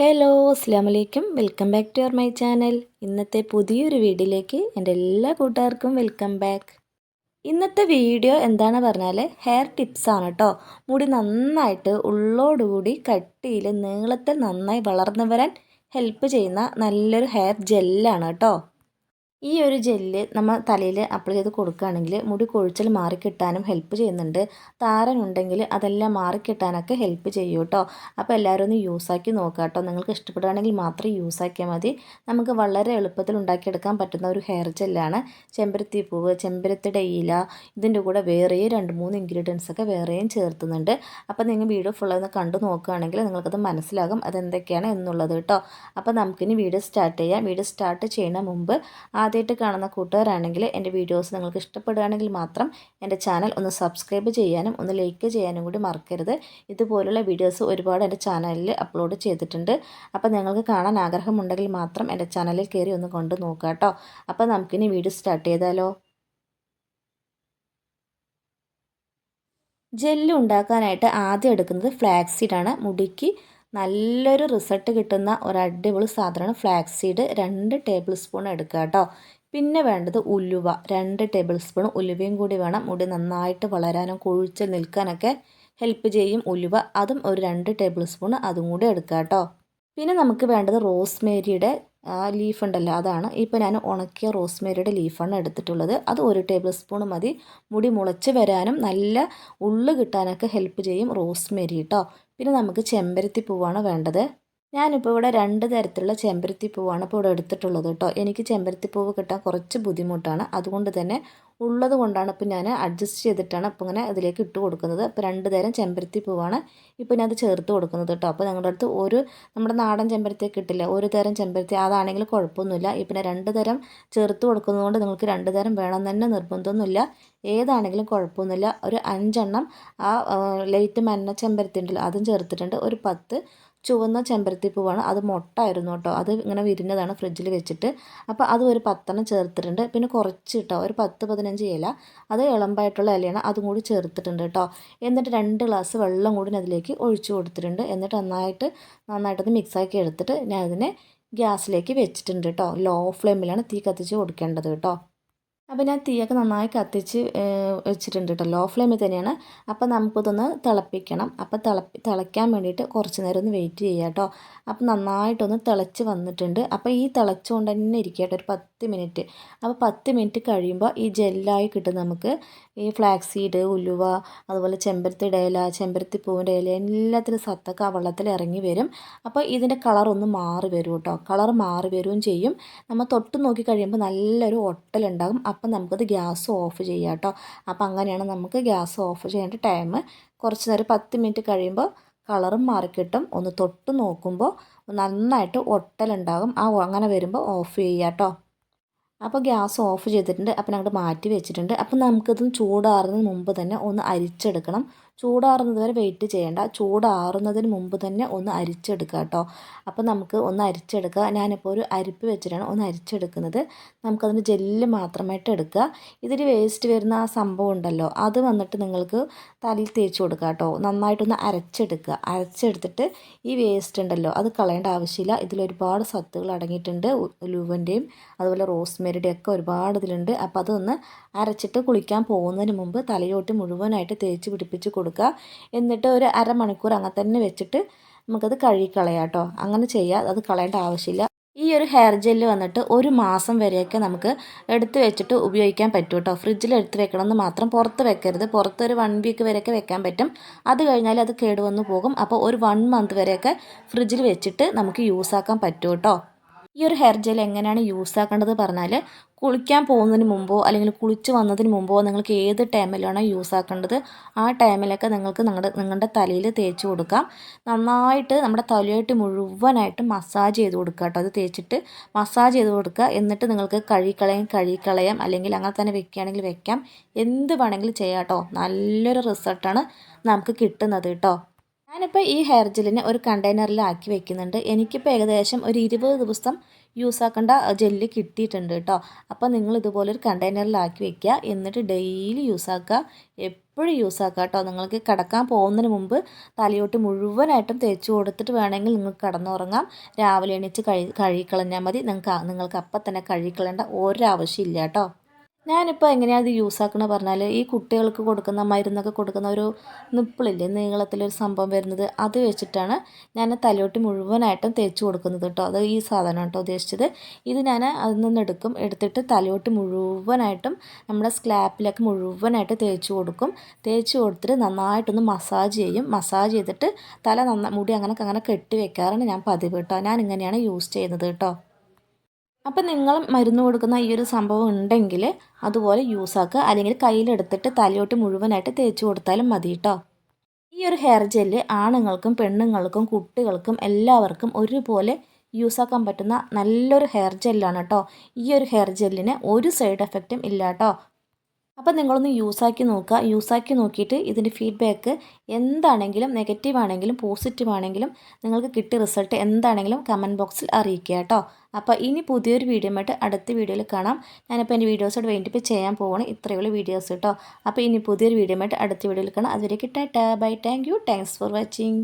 Hello അസ്സാം വലൈക്കും welcome back to your my channel. ഇന്നത്തെ പുതിയൊരു വീഡിയോയിലേക്ക് എന്റെ എല്ലാ കൂട്ടുകാർക്കും വെൽക്കം ബാക്ക്. ഇന്നത്തെ വീഡിയോ എന്താണ് പറഞ്ഞാൽ ഹെയർ ടിപ്സാണ് കേട്ടോ. മുടി നന്നായിട്ട് ഉള്ളോടുകൂടി കട്ടിയിൽ നീളത്തിൽ നന്നായി വളർന്നു വരാൻ ഹെൽപ്പ് ചെയ്യുന്ന നല്ലൊരു ഹെയർ ജെല്ലാണ് കേട്ടോ. ഈ ഒരു ജെല്ല് നമ്മൾ തലയിൽ അപ്ലൈ ചെയ്ത് കൊടുക്കുകയാണെങ്കിൽ മുടി കൊഴിച്ചൽ മാറിക്കിട്ടാനും ഹെൽപ്പ് ചെയ്യുന്നുണ്ട്. താരനുണ്ടെങ്കിൽ അതെല്ലാം മാറിക്കിട്ടാനൊക്കെ ഹെൽപ്പ് ചെയ്യും കേട്ടോ അപ്പോൾ എല്ലാവരും ഒന്ന് യൂസാക്കി നോക്കുക കേട്ടോ നിങ്ങൾക്ക് ഇഷ്ടപ്പെടുകയാണെങ്കിൽ മാത്രം യൂസാക്കിയാൽ മതി. നമുക്ക് വളരെ എളുപ്പത്തിൽ ഉണ്ടാക്കിയെടുക്കാൻ പറ്റുന്ന ഒരു ഹെയർ ജെല്ലാണ് ചെമ്പരത്തി പൂവ് ചെമ്പരത്തിയുടെ ഇല ഇതിന്റെ കൂടെ വേറെയും രണ്ട് മൂന്ന് ഇൻഗ്രീഡിയൻസ് ഒക്കെ വേറെയും ചേർത്തുന്നുണ്ട്. അപ്പോൾ നിങ്ങൾ വീഡിയോ ഫുൾ ഫുള്ളൊന്ന് കണ്ടു നോക്കുകയാണെങ്കിൽ നിങ്ങൾക്കത് മനസ്സിലാകും അതെന്തൊക്കെയാണ് എന്നുള്ളത് കേട്ടോ അപ്പോൾ നമുക്കിനി വീഡിയോ സ്റ്റാർട്ട് ചെയ്യാം. വീഡിയോ സ്റ്റാർട്ട് ചെയ്യുന്ന മുമ്പ് ആദ്യമായിട്ട് കാണുന്ന കൂട്ടുകാരാണെങ്കിൽ എന്റെ വീഡിയോസ് നിങ്ങൾക്ക് ഇഷ്ടപ്പെടുകയാണെങ്കിൽ മാത്രം എന്റെ ചാനൽ ഒന്ന് സബ്സ്ക്രൈബ് ചെയ്യാനും ഒന്ന് ലൈക്ക് ചെയ്യാനും കൂടി മറക്കരുത്. ഇതുപോലുള്ള വീഡിയോസ് ഒരുപാട് എന്റെ ചാനലിൽ അപ്ലോഡ് ചെയ്തിട്ടുണ്ട്. അപ്പോൾ നിങ്ങൾക്ക് കാണാൻ ആഗ്രഹമുണ്ടെങ്കിൽ മാത്രം എന്റെ ചാനലിൽ കയറി ഒന്ന് കൊണ്ട് നോക്കുക കേട്ടോ. അപ്പോൾ നമുക്കിനി വീഡിയോ സ്റ്റാർട്ട് ചെയ്താലോ? ജെല്ല് ഉണ്ടാക്കാനായിട്ട് ആദ്യം എടുക്കുന്നത് ഫ്ലാക്സിഡാണ് സീഡാണ്. മുടിക്ക് നല്ലൊരു റിസൾട്ട് കിട്ടുന്ന ഒരു അടിപൊളി സാധനമാണ് ഫ്ലാക്സ് സീഡ് രണ്ട് ടേബിൾ സ്പൂൺ എടുക്കുക കേട്ടോ. പിന്നെ വേണ്ടത് ഉലുവ. രണ്ട് ടേബിൾ സ്പൂൺ ഉലുവയും കൂടി വേണം. മുടി നന്നായിട്ട് വളരാനും കൊഴിച്ച് നിൽക്കാനൊക്കെ ഹെൽപ്പ് ചെയ്യും ഉലുവ. അതും ഒരു രണ്ട് ടേബിൾ സ്പൂൺ അതും കൂടി എടുക്കുക കേട്ടോ. പിന്നെ നമുക്ക് വേണ്ടത് റോസ്മേരിയുടെ ലീഫ് ഉണ്ടല്ലോ അതാണ്. ഇപ്പോൾ ഞാൻ ഉണക്കിയ റോസ്മേരിയുടെ ലീഫാണ് എടുത്തിട്ടുള്ളത്. അത് ഒരു ടേബിൾ സ്പൂൺ മതി. മുടി മുളച്ച് വരാനും നല്ല ഉള്ളു കിട്ടാനൊക്കെ ഹെൽപ്പ് ചെയ്യും റോസ്മേരി കേട്ടോ പിന്നെ നമുക്ക് ചെമ്പരത്തി പൂവാണ് വേണ്ടത്. ഞാനിപ്പോൾ ഇവിടെ രണ്ട് തരത്തിലുള്ള ചെമ്പരത്തി പൂവാണ് ഇപ്പോൾ ഇവിടെ എടുത്തിട്ടുള്ളത് കേട്ടോ എനിക്ക് ചെമ്പരത്തി പൂവ് കിട്ടാൻ കുറച്ച് ബുദ്ധിമുട്ടാണ്. അതുകൊണ്ട് തന്നെ ഉള്ളത് കൊണ്ടാണ് ഇപ്പോൾ ഞാൻ അഡ്ജസ്റ്റ് ചെയ്തിട്ടാണ് ഇപ്പോൾ ഇങ്ങനെ ഇതിലേക്ക് ഇട്ട് കൊടുക്കുന്നത്. അപ്പോൾ രണ്ട് തരം ചെമ്പരത്തി പൂവാണ്. ഇപ്പോൾ ഞാൻ അത് ചേർത്ത് കൊടുക്കുന്നത് കേട്ടോ. അപ്പോൾ ഞങ്ങളുടെ അടുത്ത് ഒരു നമ്മുടെ നാടൻ ചെമ്പരത്തി കിട്ടില്ല ഒരു തരം ചെമ്പരത്തി. അതാണെങ്കിൽ കുഴപ്പമൊന്നുമില്ല. ഇപ്പം രണ്ട് തരം ചേർത്ത് കൊടുക്കുന്നതുകൊണ്ട് നിങ്ങൾക്ക് രണ്ട് തരം വേണം തന്നെ നിർബന്ധമൊന്നുമില്ല. ഏതാണെങ്കിലും കുഴപ്പമൊന്നുമില്ല. ഒരു അഞ്ചെണ്ണം ആ ലൈറ്റ് മഞ്ഞ ചെമ്പരത്തി ഉണ്ടല്ലോ അതും ചേർത്തിട്ടുണ്ട്. ഒരു പത്ത് ചുവന്ന ചെമ്പരത്തി പൂവാണ്. അത് മൊട്ടായിരുന്നു കേട്ടോ. അത് ഇങ്ങനെ വിരിഞ്ഞതാണ് ഫ്രിഡ്ജിൽ വെച്ചിട്ട്. അപ്പോൾ അത് ഒരു പത്തെണ്ണം ചേർത്തിട്ടുണ്ട്. പിന്നെ കുറച്ച് കേട്ടോ ഒരു പത്ത് പതിനഞ്ച് ഇല. അത് ഇളമ്പായിട്ടുള്ള ഇലയാണ്. അതും കൂടി ചേർത്തിട്ടുണ്ട് കേട്ടോ എന്നിട്ട് രണ്ട് ഗ്ലാസ് വെള്ളം കൂടി അതിലേക്ക് ഒഴിച്ചു കൊടുത്തിട്ടുണ്ട്. എന്നിട്ട് നന്നായിട്ട് നന്നായിട്ടൊന്ന് മിക്സാക്കി എടുത്തിട്ട് ഞാൻ അതിനെ ഗ്യാസിലേക്ക് വെച്ചിട്ടുണ്ട് കേട്ടോ ലോ ഫ്ലെയിമിലാണ് തീ കത്തിച്ച് കൊടുക്കേണ്ടത് കേട്ടോ അപ്പോൾ ഞാൻ തീയൊക്കെ നന്നായി കത്തിച്ച് വെച്ചിട്ടുണ്ട് കേട്ടോ ലോ ഫ്ലെയിമിൽ തന്നെയാണ്. അപ്പോൾ നമുക്കിതൊന്ന് തിളപ്പിക്കണം. അപ്പോൾ തിളപ്പി തിളയ്ക്കാൻ വേണ്ടിയിട്ട് കുറച്ച് നേരം ഒന്ന് വെയിറ്റ് ചെയ്യുക കേട്ടോ അപ്പോൾ നന്നായിട്ടൊന്ന് തിളച്ച് വന്നിട്ടുണ്ട്. അപ്പോൾ ഈ തിളച്ചുകൊണ്ട് തന്നെ ഇരിക്കട്ടെ ഒരു പത്ത് മിനിറ്റ് അപ്പോൾ പത്ത് മിനിറ്റ് കഴിയുമ്പോൾ ഈ ജെല്ലായി കിട്ടും നമുക്ക് ഈ ഫ്ലാക്സ് സീഡ് ഉലുവ അതുപോലെ ചെമ്പരത്തിയുടെ ചെമ്പരത്തി പൂവിന്റെ ഇല എല്ലാത്തിനും സത്തൊക്കെ ആ വെള്ളത്തിൽ ഇറങ്ങി വരും. അപ്പോൾ ഇതിന്റെ കളറൊന്ന് മാറി വരും കേട്ടോ കളർ മാറി വരികയും ചെയ്യും. നമ്മൾ തൊട്ട് നോക്കി കഴിയുമ്പോൾ നല്ലൊരു ഒട്ടലുണ്ടാകും അപ്പം നമുക്കത് ഗ്യാസ് ഓഫ് ചെയ്യാം കേട്ടോ അപ്പോൾ അങ്ങനെയാണ് നമുക്ക് ഗ്യാസ് ഓഫ് ചെയ്യേണ്ട ടൈം കുറച്ച് നേരം പത്ത് മിനിറ്റ് കഴിയുമ്പോൾ കളറും മാറിക്കിട്ടും ഒന്ന് തൊട്ട് നോക്കുമ്പോൾ നന്നായിട്ട് ഒട്ടലുണ്ടാകും ആ അങ്ങനെ വരുമ്പോൾ ഓഫ് ചെയ്യുക കേട്ടോ അപ്പോൾ ഗ്യാസ് ഓഫ് ചെയ്തിട്ടുണ്ട്. അപ്പോൾ ഞങ്ങൾ മാറ്റി വെച്ചിട്ടുണ്ട്. അപ്പോൾ നമുക്കിത് ചൂടാറുന്നതിന് മുമ്പ് തന്നെ ഒന്ന് അരിച്ചെടുക്കണം. ചൂടാറുന്നത് വരെ വെയിറ്റ് ചെയ്യേണ്ട. ചൂടാറുന്നതിന് മുമ്പ് തന്നെ ഒന്ന് അരിച്ചെടുക്കുക കേട്ടോ. അപ്പോൾ നമുക്ക് ഒന്ന് അരിച്ചെടുക്കുക ഞാനിപ്പോൾ ഒരു അരിപ്പ് വെച്ചിട്ടാണ് ഒന്ന് അരിച്ചെടുക്കുന്നത്. നമുക്കതിന് ജെല്ല് മാത്രമായിട്ട് എടുക്കുക ഇതിൽ വേസ്റ്റ് വരുന്ന ആ സംഭവം ഉണ്ടല്ലോ. അത് വന്നിട്ട് നിങ്ങൾക്ക് തലയിൽ തേച്ച് കൊടുക്കുക കേട്ടോ. നന്നായിട്ടൊന്ന് അരച്ചെടുക്കുക അരച്ചെടുത്തിട്ട് ഈ വേസ്റ്റ് ഉണ്ടല്ലോ അത് കളയേണ്ട ആവശ്യമില്ല. ഇതിലൊരുപാട് സത്തുകൾ അടങ്ങിയിട്ടുണ്ട്. ഉലുവന്റെയും അതുപോലെ റോസ്മേരിയുടെയും ഒക്കെ ഒരുപാട് ഇതിലുണ്ട്. അപ്പോൾ അതൊന്ന് അരച്ചിട്ട് കുളിക്കാൻ പോകുന്നതിന് മുമ്പ് തലയോട്ട് മുഴുവനായിട്ട് തേച്ച് പിടിപ്പിച്ച് കൊടുക്കുക എന്നിട്ട് ഒരു അരമണിക്കൂർ അങ്ങനെ തന്നെ വെച്ചിട്ട് നമുക്കത് കഴുകിക്കളയാം കേട്ടോ. അങ്ങനെ ചെയ്യാം. അത് കളയേണ്ട ആവശ്യമില്ല. ഈ ഒരു ഹെയർ ജെല്ല് വന്നിട്ട് ഒരു മാസം വരെയൊക്കെ നമുക്ക് എടുത്ത് വെച്ചിട്ട് ഉപയോഗിക്കാൻ പറ്റും കേട്ടോ. ഫ്രിഡ്ജിൽ എടുത്ത് വെക്കണമെന്ന് മാത്രം പുറത്ത് വെക്കരുത്. പുറത്ത് ഒരു വൺ വീക്ക് വരെയൊക്കെ വെക്കാൻ പറ്റും. അത് കഴിഞ്ഞാൽ അത് കേടുവന്ന് പോകും. അപ്പോൾ ഒരു വൺ മന്ത് വരെയൊക്കെ ഫ്രിഡ്ജിൽ വെച്ചിട്ട് നമുക്ക് യൂസ് ആക്കാൻ പറ്റും കേട്ടോ. ഈ ഒരു ഹെയർ ജെൽ എങ്ങനെയാണ് യൂസ് ആക്കേണ്ടത് പറഞ്ഞാൽ കുളിക്കാൻ പോകുന്നതിന് മുമ്പോ അല്ലെങ്കിൽ കുളിച്ച് വന്നതിന് മുമ്പോ നിങ്ങൾക്ക് ഏത് ടൈമിലാണോ യൂസ് ആക്കേണ്ടത്? ആ ടൈമിലൊക്കെ നിങ്ങൾക്ക് നിങ്ങളുടെ നിങ്ങളുടെ തലയിൽ തേച്ച് കൊടുക്കാം. നന്നായിട്ട് നമ്മുടെ തലയായിട്ട് മുഴുവനായിട്ട് മസാജ് ചെയ്ത് കൊടുക്കുക കേട്ടോ. അത് തേച്ചിട്ട് മസാജ് ചെയ്ത് കൊടുക്കുക. എന്നിട്ട് നിങ്ങൾക്ക് കഴുകിക്കളയാം കഴുകിക്കളയാം അല്ലെങ്കിൽ അങ്ങനെ തന്നെ വെക്കുകയാണെങ്കിൽ വെക്കാം. എന്ത് വേണമെങ്കിലും ചെയ്യാം കേട്ടോ. നല്ലൊരു റിസൾട്ടാണ് നമുക്ക് കിട്ടുന്നത് കേട്ടോ. ഞാനിപ്പോൾ ഈ ഹെയർ ജെല്ലിനെ ഒരു കണ്ടെയ്നറിൽ കണ്ടെയ്നറിലാക്കി വെക്കുന്നുണ്ട്. എനിക്കിപ്പോൾ ഏകദേശം ഒരു ഇരുപത് ദിവസം യൂസ് ആക്കേണ്ട ജെല്ല് കിട്ടിയിട്ടുണ്ട് കേട്ടോ അപ്പോൾ നിങ്ങൾ ഇതുപോലെ ഒരു കണ്ടെയ്നറിലാക്കി വെക്കുക. എന്നിട്ട് ഡെയിലി യൂസ് ആക്കുക. എപ്പോഴും യൂസ് ആക്കുക കേട്ടോ നിങ്ങൾക്ക് കിടക്കാൻ പോകുന്നതിന് മുമ്പ് തലയോട്ട് മുഴുവനായിട്ടും തേച്ച് കൊടുത്തിട്ട് വേണമെങ്കിൽ നിങ്ങൾക്ക് കിടന്നുറങ്ങാം. രാവിലെ എണീച്ച് കഴി കഴുകിക്കളഞ്ഞാൽ മതി. നിങ്ങൾക്ക് നിങ്ങൾക്ക് അപ്പം തന്നെ കഴുകിക്കളേണ്ട ഒരാവശ്യമില്ല കേട്ടോ ഞാനിപ്പോൾ എങ്ങനെയാണ് ഇത് യൂസ് ആക്കണത് പറഞ്ഞാൽ ഈ കുട്ടികൾക്ക് കൊടുക്കുന്ന മരുന്നൊക്കെ കൊടുക്കുന്ന ഒരു നിപ്പിളില്ലേ നീളത്തിലൊരു സംഭവം വരുന്നത് അത് വെച്ചിട്ടാണ് ഞാൻ തലയോട്ടി മുഴുവനായിട്ടും തേച്ച് കൊടുക്കുന്നത് കേട്ടോ അത് ഈ സാധനം കേട്ടോ ഉദ്ദേശിച്ചത്. ഇത് ഞാൻ അതിൽ നിന്ന് എടുക്കും. എടുത്തിട്ട് തലയോട്ടി മുഴുവനായിട്ടും നമ്മുടെ സ്ക്ലാപ്പിലൊക്കെ മുഴുവനായിട്ട് തേച്ച് കൊടുക്കും. തേച്ച് കൊടുത്തിട്ട് നന്നായിട്ടൊന്ന് മസാജ് ചെയ്യും. മസാജ് ചെയ്തിട്ട് തല നന്ന മുടി അങ്ങനെ അങ്ങനെ കെട്ടി വെക്കാറാണ് ഞാൻ പതിവ് കേട്ടോ ഞാൻ ഇങ്ങനെയാണ് യൂസ് ചെയ്യുന്നത് കേട്ടോ അപ്പം നിങ്ങൾ മരുന്ന് കൊടുക്കുന്ന ഈ ഒരു സംഭവം ഉണ്ടെങ്കിൽ അതുപോലെ യൂസ് ആക്കുക അല്ലെങ്കിൽ കയ്യിലെടുത്തിട്ട് തലയോട്ട് മുഴുവനായിട്ട് തേച്ച് കൊടുത്താലും മതി കേട്ടോ ഈ ഒരു ഹെയർ ജെല്ല് ആണുങ്ങൾക്കും പെണ്ണുങ്ങൾക്കും കുട്ടികൾക്കും എല്ലാവർക്കും ഒരുപോലെ യൂസ് ആക്കാൻ പറ്റുന്ന നല്ലൊരു ഹെയർ ജെല്ലാണ് കേട്ടോ ഈ ഒരു ഹെയർ ജെല്ലിന് ഒരു സൈഡ് എഫക്റ്റും ഇല്ല കേട്ടോ അപ്പോൾ നിങ്ങളൊന്ന് യൂസാക്കി നോക്കുക. യൂസാക്കി നോക്കിയിട്ട് ഇതിന്റെ ഫീഡ്ബാക്ക് എന്താണെങ്കിലും നെഗറ്റീവ് ആണെങ്കിലും പോസിറ്റീവ് ആണെങ്കിലും നിങ്ങൾക്ക് കിട്ടിയ റിസൾട്ട് എന്താണെങ്കിലും കമന്റ് ബോക്സിൽ അറിയിക്കുക കേട്ടോ. അപ്പോൾ ഇനി പുതിയൊരു വീഡിയോ ആയിട്ട് അടുത്ത വീഡിയോയിൽ കാണാം. ഞാനിപ്പോൾ എന്റെ വീഡിയോസോട് വേണ്ടിയിട്ട് ചെയ്യാൻ പോവാണ്. ഇത്രയുള്ള വീഡിയോസ് കേട്ടോ. അപ്പോൾ ഇനി പുതിയൊരു വീഡിയോ ആയിട്ട് അടുത്ത വീഡിയോയിൽ കാണാം. അതുവരെ tata bye thank you thanks for watching